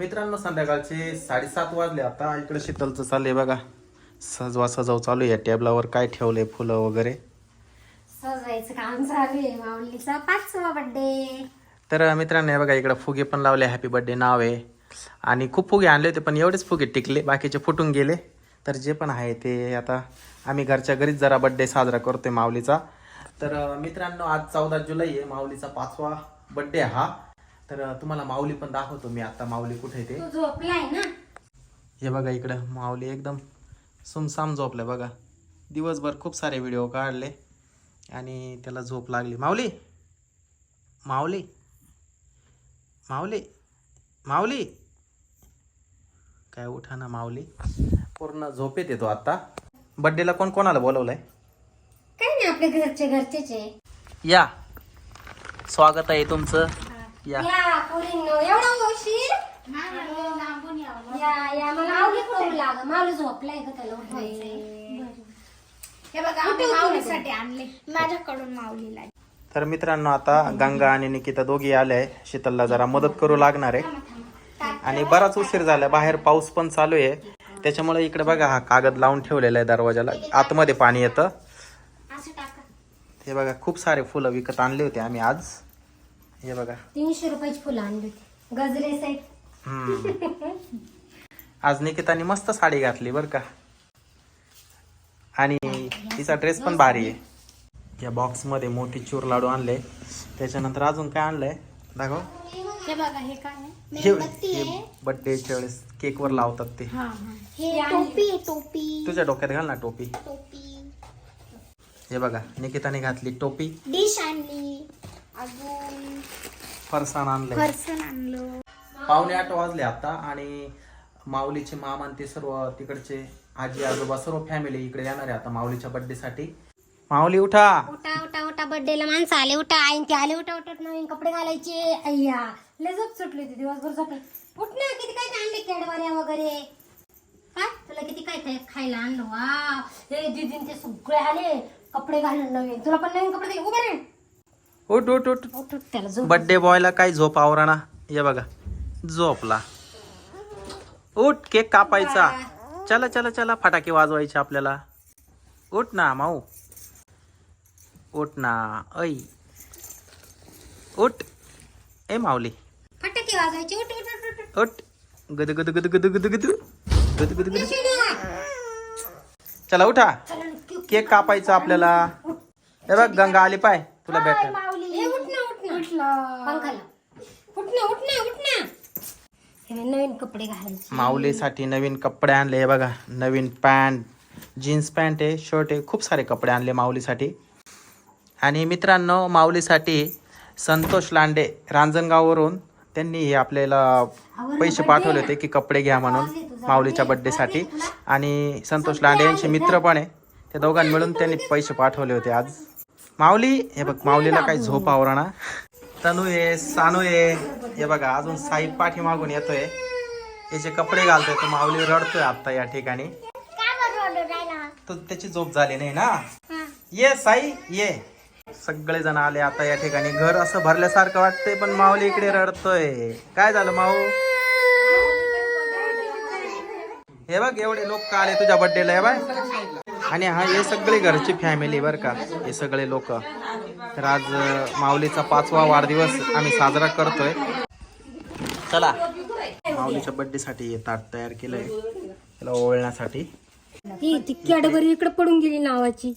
मित्रांनो संध्याकाळचे साडेसात वाजले आता. इकडे शीतलचं चाललंय बघा. सजवा सजाव चालू आहे या टेबलावर. काय ठेवलंय फुलं वगैरे? सजवायचं काम चालू आहे. माऊलीचा पाचवा बर्थडे तर मित्रांनो बघा इकडे फुगे पण लावले. हॅपी बर्थडे नाव आहे. आणि खूप फुगे आणले होते पण एवढेच फुगे टिकले. बाकीचे फुटून गेले. तर जे पण आहे ते आता आम्ही घरच्या घरीच जरा बर्थडे साजरा करतोय माऊलीचा. तर मित्रांनो आज चौदा जुलै आहे. माऊलीचा पाचवा बर्थडे हा. तर तुम्हाला माऊली पण दाखवतो मी आता. माऊली कुठे आहे ते? तू झोपलाय ना. हे बघा इकडं माऊली एकदम सुमसाम झोपलं बघा. दिवसभर खूप सारे व्हिडिओ काढले आणि त्याला झोप लागली. माऊली? माऊली? माऊली? माऊली? काय उठा ना माऊली. पूर्ण झोपेत येतो आता. बड्डेला कोण कोणाला बोलवलंय? काय नाही आपल्या घरचे घरचेच आहे. या. स्वागत आहे तुमचं. या. या पोरींनो एवढा उशीर? या या मला माऊली कुठे लाग. माऊली झोपलाय का त्याला उठवायचंय हे बघा आम्ही माऊलीसाठी आणले. माझ्याकडून माऊलीला. तर मित्रांनो आता गंगा आणि निकिता दोघी आल्या आहे. शीतलला जरा मदत करू लागणार आहे. आणि बराच उशीर झाला बाहेर पाऊस पण चालू आहे. त्याच्यामुळे इकडे बघा हा कागद लावून ठेवलेला आहे दरवाजाला. आतमध्ये पाणी येतं. हे बघा खूप सारे फुलं विकत आणले होते आम्ही आज. हे बघा. तीनशे रुपयाची फुलं आणली होती. गजरे हम्म. आज निकिताने मस्त साडी घातली बरं का. आणि तिचा ड्रेस पण भारी आहे. या बॉक्समध्ये मोतीचूर लाडू आणले. त्याच्यानंतर अजून काय आणलंय? दाखव. हे बघा हे काय आहे? हे बर्थडेच्या वेळेस केकवर लावतात ते. हे टोपी आहे टोपी. तुझ्या डोक्यात घाल ना टोपी. टोपी. हे बघा निकिताने घातली टोपी. डिश आणली. अजून फरसाण आणलंय. फरसन आणलं. पावणे आठ वाजले आता आणि माऊलीचे मामा आणि ते सर्व तिकडचे आजी आजोबा सर्व फॅमिली इकडे येणार आहे आता माऊलीच्या बर्थडे साठी. माऊली उठा. उठा उठा उठा. बर्थडेला माणसं आले उठा. आईन ते आले उठा उठा नवीन कपडे घालायचे. अय्या लय झोप सुटली होती दिवसभर झोपले. उठ ना किती काय काय आणले कॅडबऱ्या वगैरे. काय? तुला किती काय काय खायला आणलं? वा हे दीदीन ते सगळे आले. कपडे घालून नवीन. तुला पण नवीन कपडे दे उभे रे उठ उठ उठ. उठ उठ त्याला झोप बर्थडे बॉयला काय झोप आवराना. हे बघा. झोपला. उठ केक कापायचा. चला चला चला. फटाके वाजवायचे आपल्याला. उठ ना माऊ. उठ ना ऐ. उठ. ए माऊली. फटाके वाजवायचे. उठ उठ उठ उठ. उठ. गद गद गद गद गद गद. गद गद गद. चला उठा. चला केक कापायचा आपल्याला. हे बघ गंगा आली पाय. तुला भेट ए, उठ ना उठ ना पंखाला उठ ना उठ ना उठ ना हे नवीन कपडे घालायचे. माऊलीसाठी नवीन कपडे आणले हे बघा. नवीन पॅन्ट जीन्स पॅन्ट आहे शर्ट आहे खूप सारे कपडे आणले माऊलीसाठी. आणि मित्रांनो माऊलीसाठी संतोष लांडे रांजणगाववरून त्यांनी हे आपल्याला पैसे पाठवले होते की कपडे घ्या म्हणून माऊलीच्या बड्डेसाठी आणि संतोष लांडे यांचे मित्र पण आहे. त्या दोघांनी मिळून त्यांनी पैसे पाठवले होते आज. माऊली हे बघ माऊलीला काही झोप आवराना तनू आहे सानू आहे. हे बघा अजून साई पाठी मागून येतोय त्याचे कपडे घालतोय तो माऊली रडतोय आता या ठिकाणी. तर त्याची झोप झाली नाही ना? ये साई ये. सगळे जण आले आता या ठिकाणी. घर असं भरल्यासारखं वाटतंय पण माऊली इकडे रडतोय. काय झालं माऊ? हे बघ एवढे लोक आले तुझ्या बड्डेला हे बाय आणि हा हे सगळे घरची फॅमिली बरं का हे सगळे लोक. तर आज माऊलीचा पाचवा वाढदिवस आम्ही साजरा करतोय. चला माऊलीच्या बर्थडे साठी ताट तयार केलंय. त्याला ओळण्यासाठी ती ती कॅडबरी इकडे पडून गेली नावाची.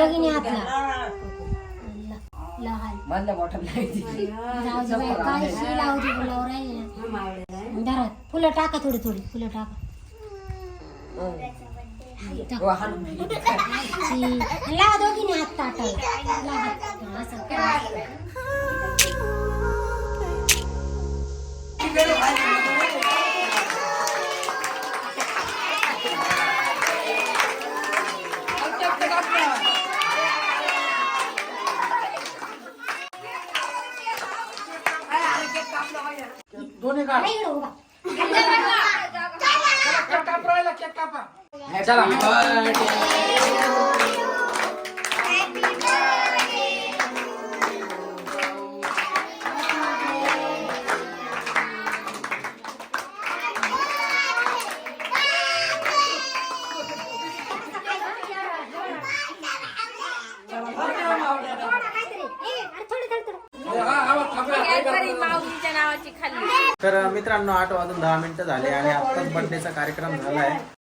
धर दोघींनी हातला. लहान. मधल्या बॉटल जाऊ दे बाई, काय शी लावू दे बोलावं राहील ना. धरा फुलं टाका थोडी थोडी. फुलं टाका. ची. लावा दोघींनी हात ताटाला. लावा. असं. केक काप राहिला केक कापा चला नावाची खाल्ली. तर मित्रांनो आठ वाजून दहा मिनिटं झाले आणि आत्ताच बर्थडेचा कार्यक्रम झाला आहे